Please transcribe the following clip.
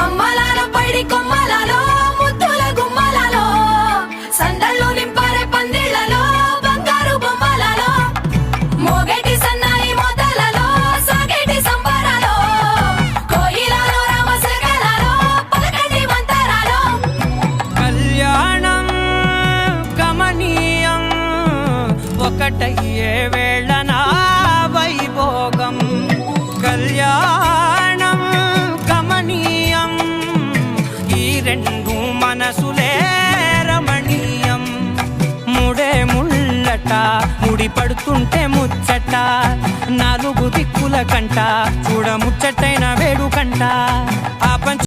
అమ్మలాల పైడి కొమ్మలలో ముద్దుల గుమ్మలలో సందళ్ళు నింపారే పందిళ్ళలో బంగారు బొమ్మలలో మోగటి సన్నాయి మొదలలో సాగేటి సంబరాలో కోయిలలో రామశకలలో పలకటి మంతరాలో. కళ్యాణం గమనీయం ఒకటయ్యే వేళ నా వైభోగం. కళ్యాణం రెండు మనసులే రమణీయం. ముడే ముళ్ళట ముడి పడుతుంటే ముచ్చట. నాలుగు దిక్కుల కంట చూడ ముచ్చటైన వేడుకంట.